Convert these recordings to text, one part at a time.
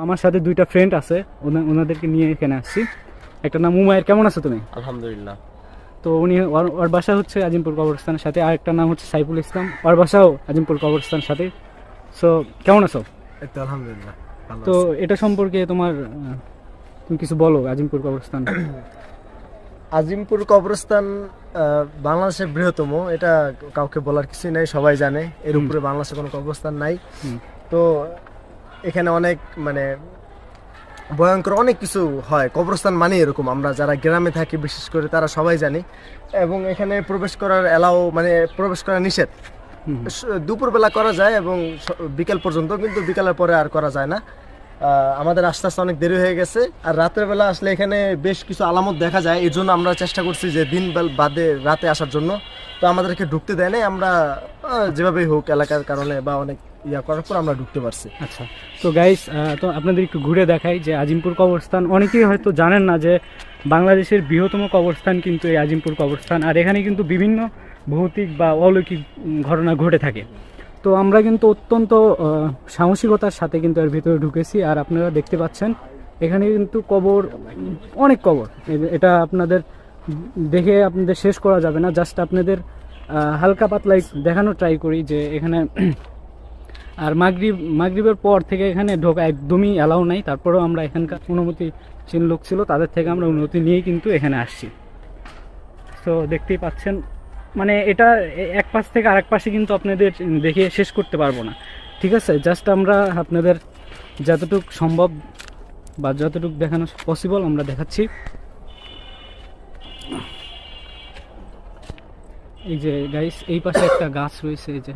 আমার সাথে দুইটা ফ্রেন্ড আছে ওনা- ওনাদেরকে নিয়ে এখানে আসছি। একটা নাম উমায়ের কেমন আছো তুমি? আলহামদুলিল্লাহ। তো উনি ওর- বাসা হচ্ছে আজিমপুর কবরস্থানের সাথে আর একটা নাম হচ্ছে সাইফুল ইসলাম। ওর বাসাও আজিমপুর কবরস্থানের সাথে। সো কেমন আছো? আলহামদুলিল্লাহ ভালো তো এটা সম্পর্কে তোমার তুমি কিছু বলো আজিমপুর কবরস্থান। আজিমপুর কবরস্থান বাংলাদেশের বৃহত্তম। এটা কাউকে বলার কিছুই নাই সবাই জানে। এর। উপরে বাংলাদেশে কোনো কবরস্থান নাই। তো এখানে অনেক মানে ভয়ঙ্কর অনেক কিছু হয়। কবরস্থান মানে এরকম। আমরা যারা গ্রামে থাকি বিশেষ করে তারা সবাই জানি। এবং এখানে প্রবেশ করার এলাও মানে প্রবেশ করা নিষেধ। দুপুরবেলা করা যায় এবং বিকেল পর্যন্ত কিন্তু বিকেলের পরে আর করা যায় না। আমাদের আস্তে আস্তে অনেক দেরি হয়ে গেছে। আর রাতের বেলা আসলে এখানে বেশ কিছু আলামত দেখা যায়। এই জন্য আমরা চেষ্টা করছি যে দিন বাদে রাতে আসার জন্য। তো আমাদেরকে ঢুকতে দেয় নাই। আমরা যেভাবেই হোক এলাকার কারণে বা অনেক ইয়া করার পর আমরা ঢুকতে পারছি। আচ্ছা। তো গাইস তো আপনাদের একটু ঘুরে দেখাই যে আজিমপুর কবরস্থান। অনেকেই হয়তো জানেন না যে বাংলাদেশের বৃহত্তম কবরস্থান কিন্তু এই আজিমপুর কবরস্থান, আর এখানে কিন্তু বিভিন্ন ভৌতিক বা অলৌকিক ঘটনা ঘটে থাকে। তো আমরা কিন্তু অত্যন্ত সাহসিকতার সাথে কিন্তু এর ভিতরে ঢুকেছি, আর আপনারা দেখতে পাচ্ছেন, এখানে কিন্তু কবর, অনেক কবর। এটা আপনাদের দেখে আপনাদের শেষ করা যাবে না, জাস্ট আপনাদের হালকা পাতলা একটু দেখানো ট্রাই করি যে এখানে আর মাগরিব, মাগরিবের পর থেকে এখানে ঢোকা একদমই অ্যালাউ নাই। তারপরেও আমরা এখানকার অনুমতি চিন লোক ছিল, তাদের থেকে আমরা অনুমতি নিয়েই কিন্তু এখানে আসছি। তো দেখতেই পাচ্ছেন মানে এটা এক পাশ থেকে আরেক পাশে কিন্তু আপনাদের দেখে শেষ করতে পারব না। ঠিক আছে? জাস্ট আমরা আপনাদের যতটুক সম্ভব বা যতটুকু দেখানো পসিবল আমরা দেখাচ্ছি। এই যে গাইস এই পাশে একটা গাছ রয়েছে, এই যে।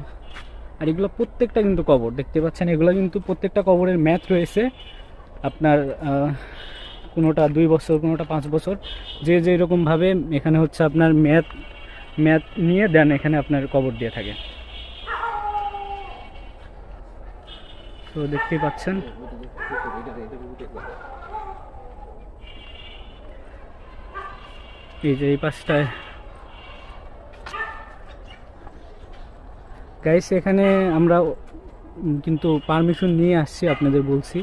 আর এগুলো প্রত্যেকটা কিন্তু কবর, দেখতে পাচ্ছেন? এগুলো কিন্তু প্রত্যেকটা কবরের ম্যাথ রয়েছে। আপনার কোনোটা দুই বছর, কোনোটা পাঁচ বছর। যে যে রকমভাবে এখানে হচ্ছে আপনার ম্যাথ ম্যাথ নিয়ে দেন, এখানে আপনার কবর দিয়ে থাকে। তো দেখতেই পাচ্ছেন। এই যে এই পাশটায় গাইস এখানে আমরা কিন্তু পারমিশন নিয়ে আসছি আপনাদের বলছি।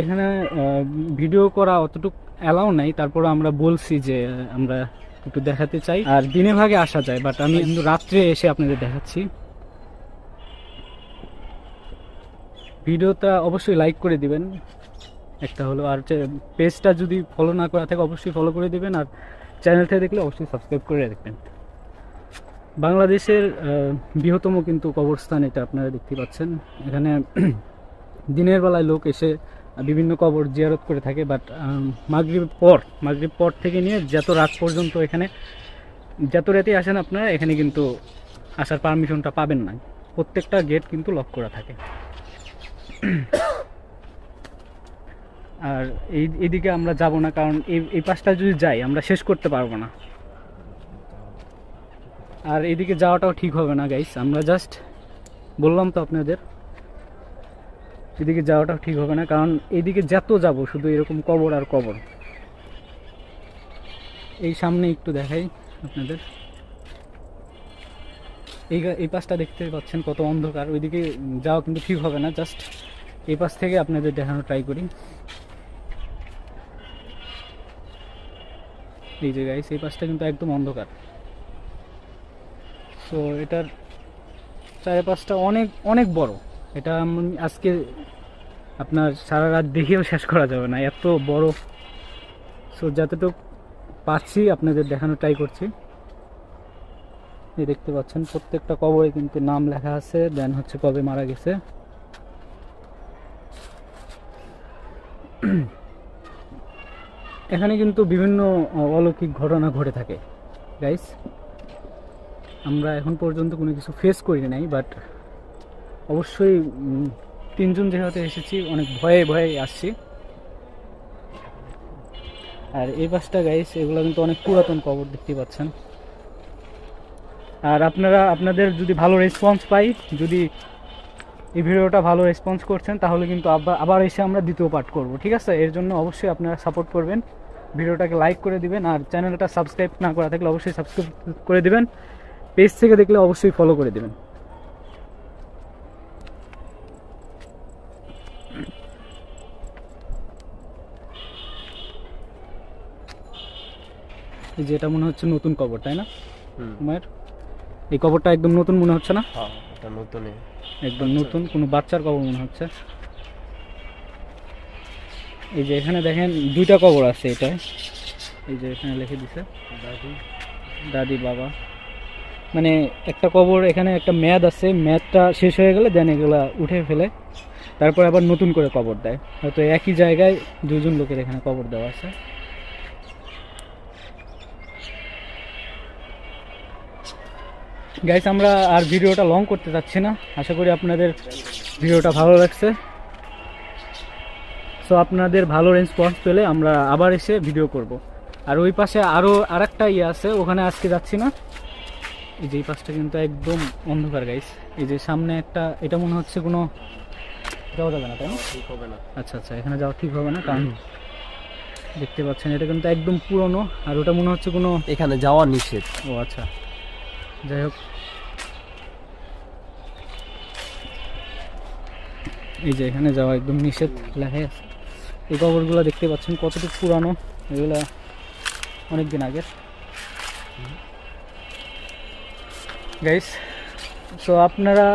এখানে ভিডিও করা অতটুকু অ্যালাউ নাই তারপর আমরা বলছি যে আমরা একটু দেখাতে চাই। আর দিনে ভাগে আসা যায় বাট আমি কিন্তু রাত্রে এসে আপনাদের দেখাচ্ছি। ভিডিওটা অবশ্যই লাইক করে দিবেন। একটা হলো আর পেজটা যদি ফলো না করা থাকে অবশ্যই ফলো করে দিবেন। আর চ্যানেলটা দেখলে অবশ্যই সাবস্ক্রাইব করে রাখবেন। বাংলাদেশের বৃহত্তম কিন্তু কবরস্থান এটা আপনারা দেখতে পাচ্ছেন। এখানে দিনের বেলায় লোক এসে বিভিন্ন কবর জিয়ারত করে থাকে বাট মাগরিব পর মাগরিব পর থেকে নিয়ে যত রাত পর্যন্ত এখানে, যত রাতেই আসেন আপনারা, এখানে কিন্তু আসার পারমিশনটা পাবেন না। প্রত্যেকটা গেট কিন্তু লক করা থাকে। আর এই, এদিকে আমরা যাব না, কারণ এই এই পাশটা যদি যাই, আমরা শেষ করতে পারব না। আর এদিকে যাওয়াটাও ঠিক হবে না গাইস আমরা জাস্ট বললাম তো আপনাদের, এদিকে যাওয়াটাও ঠিক হবে না, কারণ এদিকে যত যাব, শুধু এরকম কবর আর কবর। এই সামনে একটু দেখাই আপনাদের। এই এই পাশটা দেখতে পাচ্ছেন কত অন্ধকার। ওইদিকে যাওয়া কিন্তু ঠিক হবে না জাস্ট এই পাশ থেকে আপনাদের দেখানো ট্রাই করি। এই যে গাইস এই পাশটা কিন্তু একদম অন্ধকার। সো এটার চারপাশটা অনেক অনেক বড়। এটা আজকে আপনার সারা রাত দেখেও শেষ করা যাবে না। এত বড়। সো যতটুকু পাচ্ছি আপনাদের দেখানো ট্রাই করছি। এই দেখতে পাচ্ছেন, প্রত্যেকটা কবরে কিন্তু নাম লেখা আছে দেন হচ্ছে কবে মারা গেছে। এখানে কিন্তু বিভিন্ন অলৌকিক ঘটনা ঘটে থাকে গাইস আমরা এখন পর্যন্ত কোনো কিছু ফেস করি নাই বাট অবশ্যই তিনজন যেহেতু এসেছি, অনেক ভয়ে ভয়ে আসছি। আর এই পাশটা গাইস এগুলো কিন্তু অনেক পুরাতন কবর দেখতে পাচ্ছেন। আর আপনারা, আপনাদের যদি ভালো রেসপন্স পাই, যদি এই ভিডিওটা ভালো রেসপন্স করছেন, তাহলে কিন্তু আবার আবার এসে আমরা দ্বিতীয় পার্ট করব, ঠিক আছে? এর জন্য অবশ্যই আপনারা সাপোর্ট করবেন। ভিডিওটাকে লাইক করে দিবেন, আর চ্যানেলটা সাবস্ক্রাইব না করা থাকলে অবশ্যই সাবস্ক্রাইব করে দিবেন। পেজ থেকে দেখলে অবশ্যই ফলো করে দেবেন। যেটা মনে হচ্ছে নতুন কবর তাই না? মায়ের? এই কবরটা একদম নতুন মনে হচ্ছে না? একদম নতুন কোনো বাচ্চার কবর মনে হচ্ছে। এই যে এখানে দেখেন দুইটা কবর আছে এটা এই যে এখানে লিখে দিছে। দাদি। দাদি বাবা। মানে একটা কবর, এখানে একটা মেয়াদ আছে, মেয়াদটা শেষ হয়ে গেলে দেন এগুলা উঠে ফেলে। তারপর আবার নতুন করে কবর দেয়। হয়তো একই জায়গায় দুজন লোকের এখানে কবর দেওয়া আছে। গাইস আমরা আর ভিডিওটা লং করতে চাচ্ছি না। আশা করি আপনাদের ভিডিওটা ভালো লাগছে। সো আপনাদের ভালো রেসপন্স পেলে আমরা আবার এসে ভিডিও করব। আর ওই পাশে আরও আরেকটা ইয়ে আছে, ওখানে আজকে যাচ্ছি না। এই যে এই পাশটা কিন্তু একদম অন্ধকার গাইস এই যে সামনে একটা এটা মনে হচ্ছে কোনো যাওয়া যাবে না তাই না? ঠিক হবে না। আচ্ছা আচ্ছা এখানে যাওয়া ঠিক হবে না কারণ দেখতে পাচ্ছেন এটা কিন্তু একদম পুরনো আর ওটা মনে হচ্ছে কোনো এখানে যাওয়া নিষেধ। ও আচ্ছা। যাই হোক। এই যে এখানে যাওয়া একদম নিষেধ লেখাই আছে। এই কবরগুলো দেখতে পাচ্ছেন কতটুকু পুরানো এগুলা অনেক দিন আগের। গাইস তো আপনারা